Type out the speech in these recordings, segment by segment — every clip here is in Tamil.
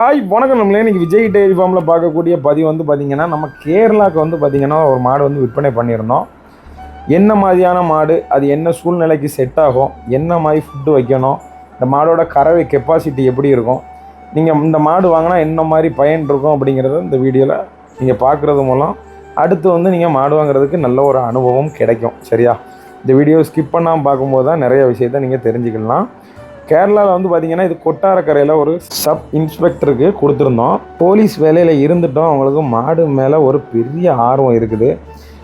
ஹாய் வணக்கம் நம்மளே. இன்றைக்கி விஜய் டெய்ரி ஃபார்மில் பார்க்கக்கூடிய பதிவு வந்து பார்த்தீங்கன்னா நம்ம கேரளாவுக்கு வந்து பார்த்தீங்கன்னா ஒரு மாடு வந்து விற்பனை பண்ணியிருந்தோம். என்ன மாதிரியான மாடு அது என்ன சூழ்நிலைக்கு செட் ஆகும் என்ன மாதிரி ஃபுட்டு வைக்கணும் இந்த மாடோட கறவை கெப்பாசிட்டி எப்படி இருக்கும் நீங்கள் இந்த மாடு வாங்கினா என்ன மாதிரி பயன் இருக்கும் அப்படிங்கிறத இந்த வீடியோவில் நீங்கள் பார்க்குறது மூலம் அடுத்து வந்து நீங்கள் மாடு வாங்குறதுக்கு நல்ல ஒரு அனுபவம் கிடைக்கும் சரியா? இந்த வீடியோ ஸ்கிப் பண்ணாமல் பார்க்கும்போது தான் நிறைய விஷயத்த நீங்கள் தெரிஞ்சுக்கலாம். கேரளாவில் வந்து பார்த்தீங்கன்னா இது கொட்டாரக்கரையில் ஒரு சப் இன்ஸ்பெக்டருக்கு கொடுத்துருந்தோம். போலீஸ் வேலையில் இருந்துட்டோம். அவங்களுக்கு மாடு மேலே ஒரு பெரிய ஆர்வம் இருக்குது.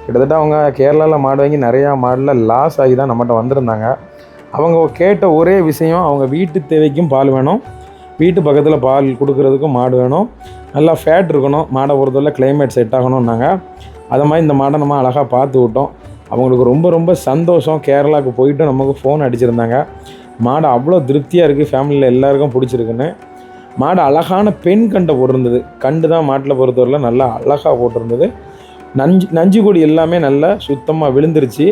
கிட்டத்தட்ட அவங்க கேரளாவில் மாடு வாங்கி நிறையா மாடில் லாஸ் ஆகி தான் நம்மகிட்ட வந்திருந்தாங்க. அவங்க கேட்ட ஒரே விஷயம் அவங்க வீட்டு தேவைக்கும் பால் வேணும். வீட்டு பக்கத்தில் பால் கொடுக்குறதுக்கும் மாடு வேணும். நல்லா ஃபேட் இருக்கணும். மாடை பொறுத்தவரை கிளைமேட் செட் ஆகணும்னாங்க. அதை மாதிரி இந்த மாடை நம்ம அழகாக பார்த்து விட்டோம். அவங்களுக்கு ரொம்ப ரொம்ப சந்தோஷம். கேரளாவுக்கு போயிட்டு நமக்கு ஃபோன் அடிச்சிருந்தாங்க. மாடு அவ்வளோ திருப்தியாக இருக்குது ஃபேமிலியில் எல்லாருக்கும் பிடிச்சிருக்குன்னு. மாடு அழகான பெண் கண்டை போட்டிருந்தது. கண்டு தான் மாட்டில் பொறுத்தவரையில் நல்லா அழகாக போட்டிருந்தது. நஞ்சு நஞ்சு கொடி எல்லாமே நல்லா சுத்தமாக விழுந்துருச்சு.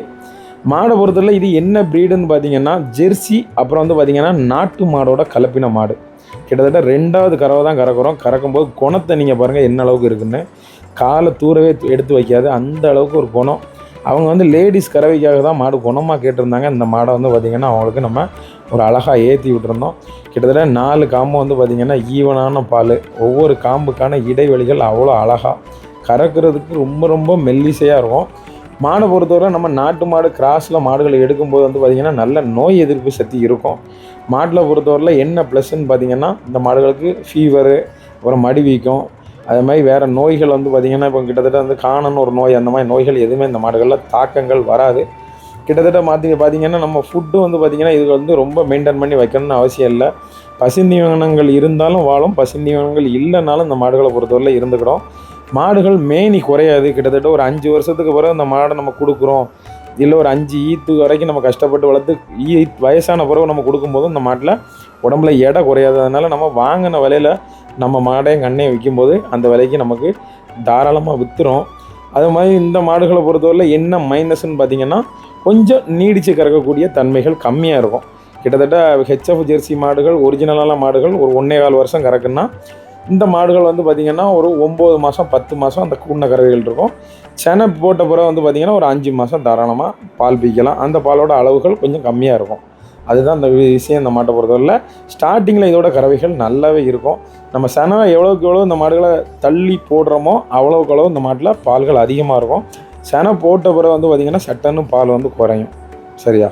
மாடை பொறுத்தவரையில் இது என்ன ப்ரீடுன்னு பார்த்தீங்கன்னா ஜெர்சி அப்புறம் வந்து பார்த்திங்கன்னா நாட்டு மாடோட கலப்பின மாடு. கிட்டத்தட்ட ரெண்டாவது கறவை தான் கறக்குறோம் கறக்கும்போது குணத்தை நீங்கள் பாருங்கள் என்ன அளவுக்கு இருக்குன்னு. காலை தூரவே எடுத்து வைக்காது. அந்த அளவுக்கு ஒரு குணம். அவங்க வந்து லேடிஸ் கறவைக்காக தான் மாடு குணமாக கேட்டிருந்தாங்க. இந்த மாடை வந்து பார்த்திங்கன்னா அவங்களுக்கு நம்ம ஒரு அழகாக ஏற்றி விட்டுருந்தோம். கிட்டத்தட்ட நாலு காம்பு வந்து பார்த்திங்கன்னா ஈவனான பால். ஒவ்வொரு காம்புக்கான இடைவெளிகள் அவ்வளோ அழகாக கறக்கிறதுக்கு ரொம்ப ரொம்ப மெல்லிசையாக இருக்கும். மாடை பொறுத்தவரை நம்ம நாட்டு மாடு கிராஸில் மாடுகளை எடுக்கும்போது வந்து பார்த்திங்கன்னா நல்ல நோய் எதிர்ப்பு சக்தி இருக்கும். மாட்டில் பொறுத்தவரையில் என்ன ப்ளஸ்ன்னு பார்த்திங்கன்னா இந்த மாடுகளுக்கு ஃபீவரு அப்புறம் மடி வீக்கம் அது மாதிரி வேறு நோய்கள் வந்து பார்த்திங்கன்னா இப்போ கிட்டத்தட்ட வந்து காணன்னு ஒரு நோய் அந்த மாதிரி நோய்கள் எதுவுமே இந்த மாடுகளில் தாக்கங்கள் வராது. கிட்டத்தட்ட மாற்றி பார்த்திங்கன்னா நம்ம ஃபுட்டு வந்து பார்த்திங்கன்னா இது வந்து ரொம்ப மெயின்டைன் பண்ணி வைக்கணும்னு அவசியம் இல்லை. பசுந்தீவனங்கள் இருந்தாலும் வாழும் பசுந்தீவனங்கள் இல்லைனாலும் இந்த மாடுகளை பொறுத்தவரையில் இருந்துக்கிறோம். மாடுகள் மேனி குறையாது. கிட்டத்தட்ட ஒரு அஞ்சு வருஷத்துக்கு பிறகு அந்த மாடை நம்ம கொடுக்குறோம். இல்லை ஒரு அஞ்சு ஈத்து வரைக்கும் நம்ம கஷ்டப்பட்டு வளர்த்து ஈ வயசான பிறகு நம்ம கொடுக்கும்போது இந்த மாட்டில் உடம்புல எடை குறையாததுனால நம்ம வாங்கின விலையில் நம்ம மாடையும் கண்ணையும் விற்கும்போது அந்த விலைக்கு நமக்கு தாராளமாக விற்றுரும் அது மாதிரி இந்த மாடுகளை பொறுத்தவரையில் என்ன மைனஸ்ன்னு பார்த்தீங்கன்னா கொஞ்சம் நீடிச்சு கறக்கக்கூடிய தன்மைகள் கம்மியாக இருக்கும். கிட்டத்தட்ட ஹெச்எஃப் ஜெர்சி மாடுகள் ஒரிஜினலான மாடுகள் ஒரு ஒன்றே கால் வருஷம் கறக்குன்னா இந்த மாடுகள் வந்து பார்த்திங்கன்னா ஒரு ஒம்பது மாதம் பத்து மாதம் அந்த கூண்ண கறவைகள் இருக்கும். செனை போட்ட பிறகு வந்து பார்த்திங்கன்னா ஒரு அஞ்சு மாதம் தாராளமாக பால் பிக்கலாம் அந்த பாலோட அளவுகள் கொஞ்சம் கம்மியாக இருக்கும். அதுதான் அந்த விஷயம் இந்த மாட்டை பொறுத்தவரையில். ஸ்டார்டிங்கில் இதோட கறவைகள் நல்லாவே இருக்கும். நம்ம செனவை எவ்வளோக்கு எவ்வளோ இந்த மாடுகளை தள்ளி போடுறோமோ அவ்வளோக்கு அளவு இந்த மாட்டில் பால்கள் அதிகமாக இருக்கும். செனை போட்ட பிறகு வந்து பார்த்திங்கன்னா சட்டன்னு பால் வந்து குறையும். சரியா?